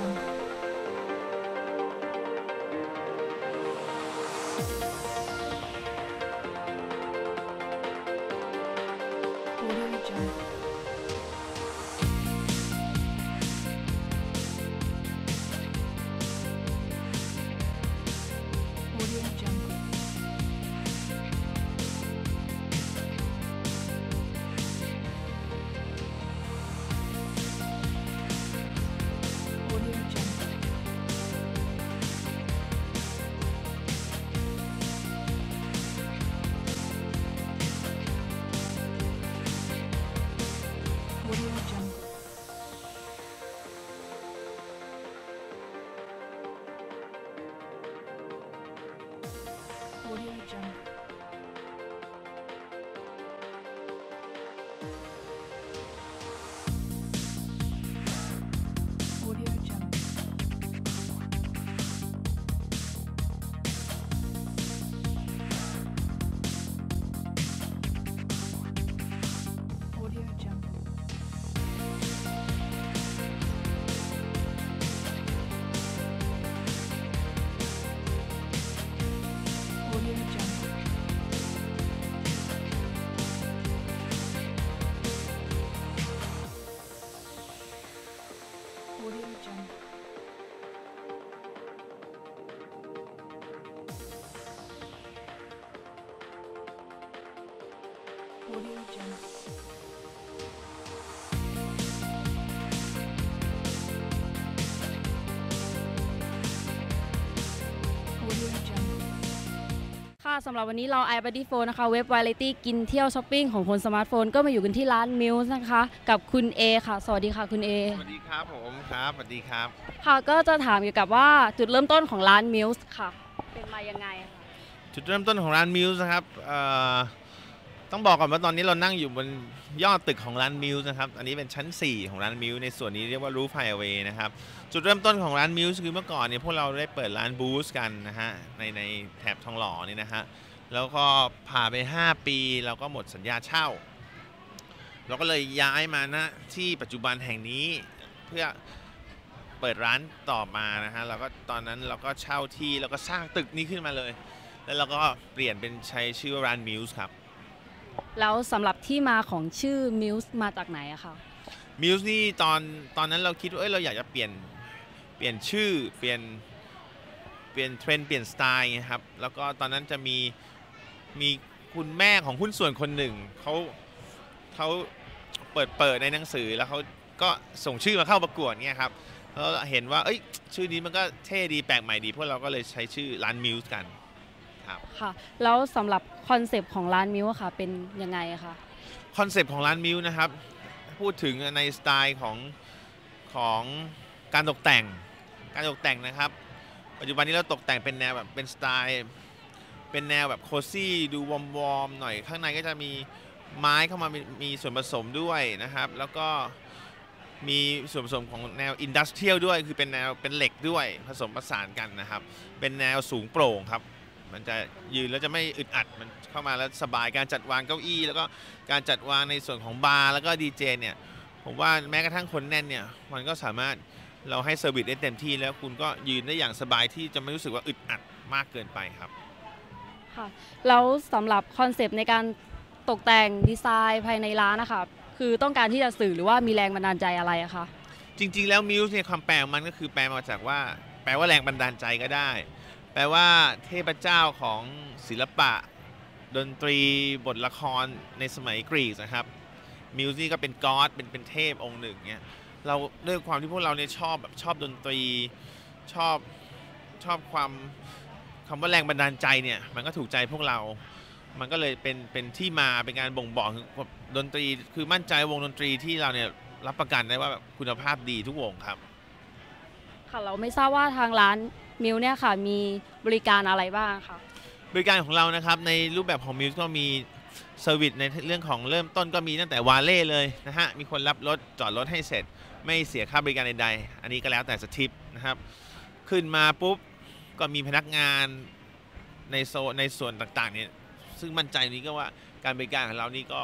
Thank you. ค่ะสำหรับวันนี้เรา i b o d y Phone นะคะ เว็บ Variety กินเที่ยวช้อปปิ้งของคนสมาร์ทโฟน ก็มาอยู่กันที่ร้าน m i l s นะคะ กับคุณ A ค่ะ สวัสดีค่ะคุณ A สวัสดีครับผมครับสวัสดีครับ ค่ะก็จะถามเกี่ยวกับว่าจุดเริ่มต้นของร้าน m i l s ค่ะ เป็นมายังไงค่ะจุดเริ่มต้นของร้านมิวส์นะครับเอ่อ ต้องบอกก่อนว่าตอนนี้เรานั่งอยู่บนยอดตึกของร้านมิวส์นะครับ อันนี้เป็นชั้น 4 ของร้านมิวส์ในส่วนนี้เรียกว่ารูฟไฮเวย์นะครับ จุดเริ่มต้นของร้านมิวส์คือเมื่อก่อนเนี่ยพวกเราได้เปิดร้านบูสกันนะฮะในในแถบทองหล่อนี่นะฮะ แล้วก็ผ่านไป 5 ปีเราก็หมดสัญญาเช่า เราก็เลยย้ายมาณที่ปัจจุบันแห่งนี้เพื่อเปิดร้านต่อมานะฮะเราก็ตอนนั้นเราก็เช่าที่แล้วก็สร้างตึกนี้ขึ้นมาเลย แล้วเราก็เปลี่ยนเป็นใช้ชื่อว่าร้านมิวส์ครับ แล้วสำหรับที่มาของชื่อ m i l s มาจากไหนอะคะมิวส์นี่ตอนตอนนั้นเราคิดว่าเอ้ยเราอยากจะเปลี่ยนเปลี่ยนชื่อเปลี่ยนเปลี่ยนเทรนด์เปลี่ยนสไตล์ครับแล้วก็ตอนนั้นจะมีมีคุณแม่ของหุ้นส่วนคนหนึ่งเขาเขาเปิดเปิดในหนังสือแล้วเขาก็ส่งชื่อมาเข้าประกวดเนี่ยครับแล้วเห็นว่าเอ้ยชื่อนี้มันก็เท่ดีแปลกใหม่ดีพวกเราก็เลยใช้ชื่อร้านมิวส์กัน ค่ะ แล้วสำหรับคอนเซปต์ของร้าน m i l s ค่ะ เป็นยังไงคะคอนเซปต์ของร้านมิวนะครับ พูดถึงในสไตล์ของของการตกแต่ง การตกแต่งนะครับ ปัจจุบันนี้เราตกแต่งเป็นแนวแบบเป็นสไตล์เป็นแนวแบบโคซี่ดูวอร์มๆหน่อยข้างในก็จะมีไม้เข้ามามมีส่วนผสมด้วยนะครับ แล้วก็มีส่วนผสมของแนวอินดัสเทรียลด้วย คือเป็นแนวเป็นเหล็กด้วยผสมผสานกันนะครับ เป็นแนวสูงโปร่งครับ มันจะยืนแล้วจะไม่อึดอัดมันเข้ามาแล้วสบายการจัดวางเก้าอี้ แล้วก็การจัดวางในส่วนของบาร์แล้วก็ดีเจเนี่ยผมว่าแม้กระทั่งคนแน่นเนี่ยมันก็สามารถเราให้เซอร์วิสได้เต็มที่แล้วคุณก็ยืนได้อย่างสบายที่จะไม่รู้สึกว่าอึดอัดมากเกินไปครับค่ะแล้วสำหรับคอนเซปต์ในการตกแต่งดีไซน์ภายในร้านนะคะคือต้องการที่จะสื่อหรือว่ามีแรงบันดาลใจอะไรอะคะจริงๆแล้วมิวส์เนี่ยความแปลของมันก็คือแปลมาจากว่า แปลว่าแรงบันดาลใจก็ได้ แปลว่าเทพเจ้าของศิลปะ ดนตรีบทละครในสมัยกรีกนะครับมิวส์นี่ก็เป็นก็อดเป็นเป็นเทพองค์หนึ่งเนี่ยเราด้วยความที่พวกเราเนี่ยชอบแบบชอบดนตรีชอบชอบความคำว่าแรงบันดาลใจเนี่ยมันก็ถูกใจพวกเรา มันก็เลยเป็นเป็นที่มาเป็นการบ่งบอกดนตรีคือมั่นใจวงดนตรีที่เราเนี่ยรับประกันได้ว่าแบบคุณภาพดีทุกวงครับ ค่ะเราไม่ทราบว่าทางร้าน มิวเนี่ยค่ะมีบริการอะไรบ้างคะบริการของเรานะครับในรูปแบบของมิวก็มีเซอร์วิสในเรื่องของเริ่มต้นก็มีตั้งแต่วาเล่เลยนะฮะมีคนรับรถจอดรถให้เสร็จ ไม่เสียค่าบริการใดๆ อันนี้ก็แล้วแต่สทิปนะครับ ขึ้นมาปุ๊บก็มีพนักงานในโซในส่วนต่างๆเนี่ยซึ่งมั่นใจนี้ก็ว่าการบริการของเรานี่ก็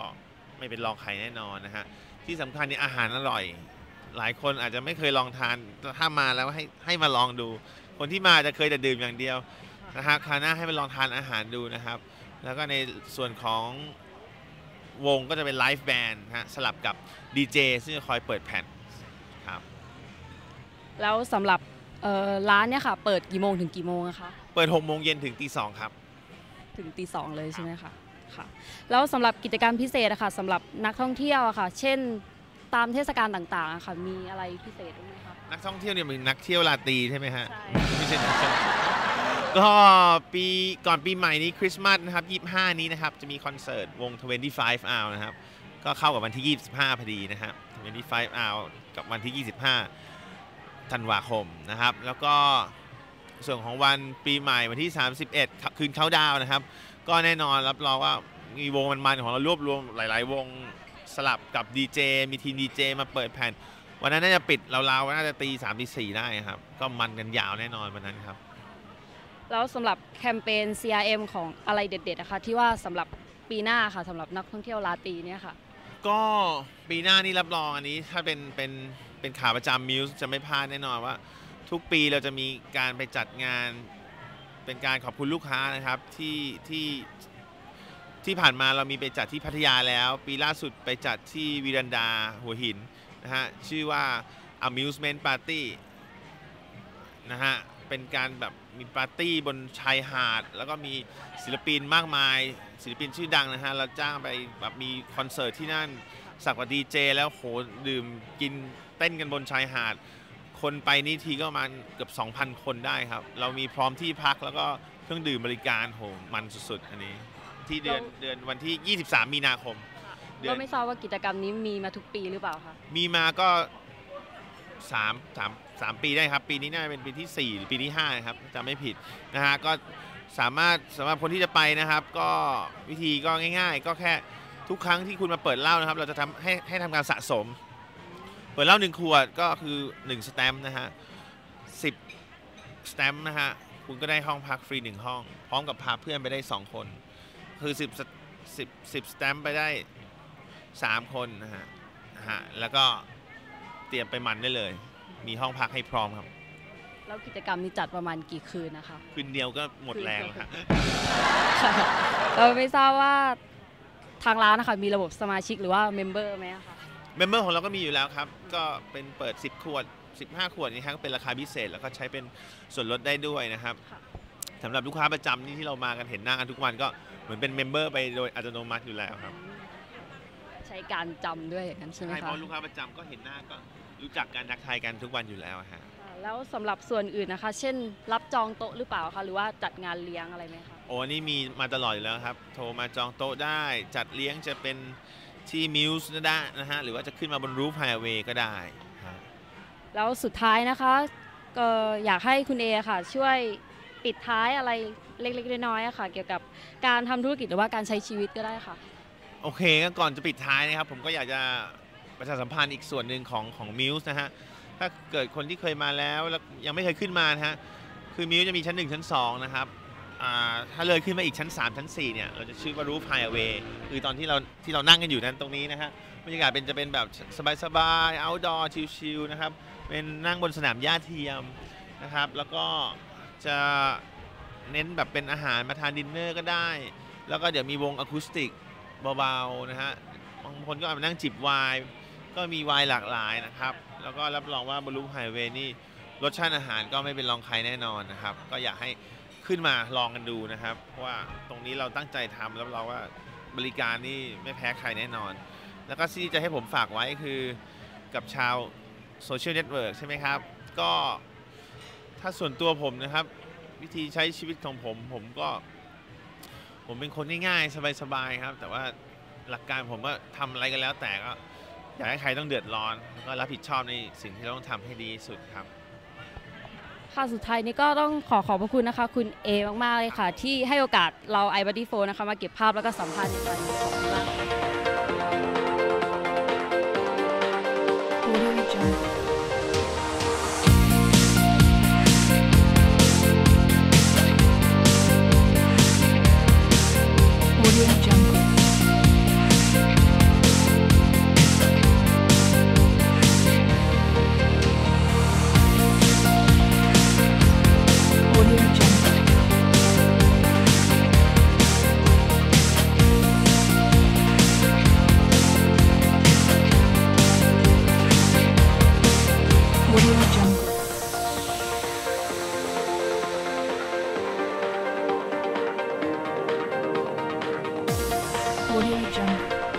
ไม่เป็นรองใครแน่นอนนะฮะที่สำคัญเนี่ยอาหารอร่อย หลายคนอาจจะไม่เคยลองทานถ้ามาแล้วให้ให้มาลองดู คนที่มาจะเคยแต่ดื่มอย่างเดียวนะฮะคราวหน้าให้มาลองทานอาหารดูนะครับ แล้วก็ในส่วนของวงก็จะเป็นไลฟ์แบนด์ฮะสลับกับดีเจซึ่งจะคอยเปิดแผ่นครับแล้วสำหรับเอ่อร้านเนี่ยค่ะ เปิดกี่โมงถึงกี่โมงอะคะเปิด6โมงเย็นถึงตีสองครับ ถึงตีสองเลยใช่ไหมคะค่ะแล้วสำหรับกิจกรรมพิเศษอะค่ะสำหรับนักท่องเที่ยวอะค่ะ เช่นตามเทศกาลต่างๆอะค่ะมีอะไรพิเศษบ้างไหมคะ นักท่องเที่ยวเนี่ยเป็นนักเที่ยวลาตรีใช่ไหมฮะ ใช่ ไม่ใช่นักท่องเที่ยวก็ปีก่อนปีใหม่นี้คริสต์มาสนะครับ 25 นี้นะครับ จะมีคอนเสิร์ตวง 25 hour นะครับ ก็เข้ากับวันที่ 25 พอดีนะครับ 25 hour กับวันที่ 25 ธันวาคมนะครับ แล้วก็ส่วนของวันปีใหม่วันที่ 31ครับคืนเขาดาวนะครับ ก็แน่นอนรับรองว่ามีวงมันๆของเรารวบรวมหลาย ๆ วงสลับกับดีเจมีทีมดีเจมาเปิดแผ่น วันนั้นน่าจะปิดราวๆน่าจะตีสามตีสี่ได้ครับ ก็มันกันยาวแน่นอนวันนั้นครับแล้วสำหรับแคมเปญ CRM ของอะไรเด็ดๆนะคะที่ว่าสำหรับปีหน้าค่ะสำหรับนักท่องเที่ยวลาตรีเนี่ยค่ะ ก็ปีหน้านี่รับรองอันนี้ถ้าเป็นเป็นเป็นขาประจำมิวส์จะไม่พลาดแน่นอนว่า ทุกปีเราจะมีการไปจัดงาน เป็นการขอบคุณลูกค้านะครับที่ที่ที่ผ่านมาเรามีไปจัดที่พัทยาแล้ว ปีล่าสุดไปจัดที่วิรันดาหัวหิน นะฮะชื่อว่า amusement party นะฮะเป็นการแบบมีปาร์ตี้บนชายหาด แล้วก็มีศิลปินมากมาย ศิลปินชื่อดังนะฮะเราจ้างไปแบบมีคอนเสิร์ตที่นั่นสักว่าดีเจแล้วโหดื่มกินเต้นกันบนชายหาด คนไปนี่ทีก็ประมาณเกือบ 2,000 คนได้ครับ เรามีพร้อมที่พักแล้วก็เครื่องดื่มบริการโหมันสุดๆ อันนี้ ที่เดือนเราเดือนวันที่ 23 มีนาคม เดือนก็ไม่ทราบว่ากิจกรรมนี้มีมาทุกปีหรือเปล่าคะมีมาก็สามสามสามปีได้ครับ ปีนี้น่าจะเป็นปีที่4หรือปีที่5นะครับถ้าจำไม่ผิดนะฮะก็สามารถสำหรับคนที่จะไปนะครับ ก็วิธีก็ง่าย ๆ ก็แค่ทุกครั้งที่คุณมาเปิดเหล้านะครับ เราจะทำให้ให้ทำการสะสม เปิดเหล้าหนึ่งขวดก็คือ1สแตมป์นะฮะสิบสแตมป์นะฮะคุณก็ได้ห้องพักฟรีหนึ่งห้อง พร้อมกับพาเพื่อนไปได้2คน คือ10 10 10สแตมป์ไปได้ 3 คนนะฮะนะฮะแล้วก็เตรียมไปมันได้เลย มีห้องพักให้พร้อมครับ แล้วกิจกรรมนี้จัดประมาณกี่คืนนะคะ คืนเดียวก็หมดแรงแล้วฮะเราไม่ทราบว่าทางร้านนะคะมีระบบสมาชิกหรือว่าเมมเบอร์ไหมอะคะเมมเบอร์ของเราก็มีอยู่แล้วครับ ก็เป็นเปิด 10 ขวด 15 ขวดนี่ครับก็เป็นราคาพิเศษ แล้วก็ใช้เป็นส่วนลดได้ด้วยนะครับค่ะสำหรับลูกค้าประจำนี่ที่เรามากันเห็นหน้ากันทุกวันก็เหมือนเป็นเมมเบอร์ไปโดยอัตโนมัติอยู่แล้วครับใช้การจำด้วยอย่างนั้นใช่ไหมใช่เพคะราะลูกค้าประจำก็เห็นหน้าก็รู้จักการทักทายกันทุกวันอยู่แล้วอะฮะค่ะแล้วสำหรับส่วนอื่นนะคะ เช่น รับจองโต๊ะหรือเปล่าคะหรือว่าจัดงานเลี้ยงอะไรไหมคะ โอ้นี่มีมาตลอดอยู่แล้วครับ โทรมาจองโต๊ะได้ จัดเลี้ยงจะเป็นที่มิวส์ได้นะฮะ หรือว่าจะขึ้นมาบนรูฟไฮเวย์ก็ได้ฮะ แล้วสุดท้ายนะคะก็อยากให้คุณเอค่ะ ช่วยปิดท้ายอะไรเล็กๆน้อยๆอะค่ะ เกี่ยวกับการทำธุรกิจหรือว่าการใช้ชีวิตก็ได้ค่ะ โอเคก็ก่อนจะปิดท้ายนะครับ ผมก็อยากจะประชาสัมพันธ์อีกส่วนหนึ่งของของมิวส์นะฮะ ถ้าเกิดคนที่เคยมาแล้วแล้วยังไม่เคยขึ้นมานะฮะ คือมิวจะมีชั้น 1 ชั้น 2 นะครับถ้าเลยขึ้นมาอีกชั้น 3 ชั้น 4 เนี่ย เราจะชื่อว่ารูฟไฮเวย์คือตอนที่เราที่เรานั่งกันอยู่นั้นตรงนี้นะฮะบรรยากาศเป็นจะเป็นแบบสบายๆ outdoor ชิลๆนะครับ เป็นนั่งบนสนามหญ้าเทียมนะครับ แล้วก็จะเน้นแบบเป็นอาหารมาทานดินเนอร์ก็ได้ แล้วก็เดี๋ยวมีวงอะคูสติก เบาๆนะฮะบางคนก็อามานั่งจิบไวน์ก็มีไวน์หลากหลายนะครับ แล้วก็รับรองว่าบรูไฮเวย์นี่รสชาติอาหารก็ไม่เป็นรองใครแน่นอนนะครับ ก็อยากให้ขึ้นมาลองกันดูนะครับ เพราะว่าตรงนี้เราตั้งใจทำแล้วเราว่าบริการนี่ไม่แพ้ใครแน่นอน แล้วก็ที่จะให้ผมฝากไว้คือกับชาวโซเชียลเน็ตเวิร์กใช่ไหมครับ ก็ถ้าส่วนตัวผมนะครับ วิธีใช้ชีวิตของผมผมก็ ผมเป็นคนง่ายๆสบายๆครับ แต่ว่าหลักการผมก็ทำอะไรกันแล้วแต่ก็อยากให้ใครต้องเดือดร้อนแล้วก็รับผิดชอบในสิ่งที่เราต้องทำให้ดีสุดครับ ค่ะสุดท้ายนี้ก็ต้องขอขอบพระคุณนะคะ คุณเอมากๆเลยค่ะ ที่ให้โอกาสเรา i b o d y p h o n e นะคะมาเก็บภาพแล้วก็สัมภาษณ์ในวันนี้ขอบคุณมาก thank you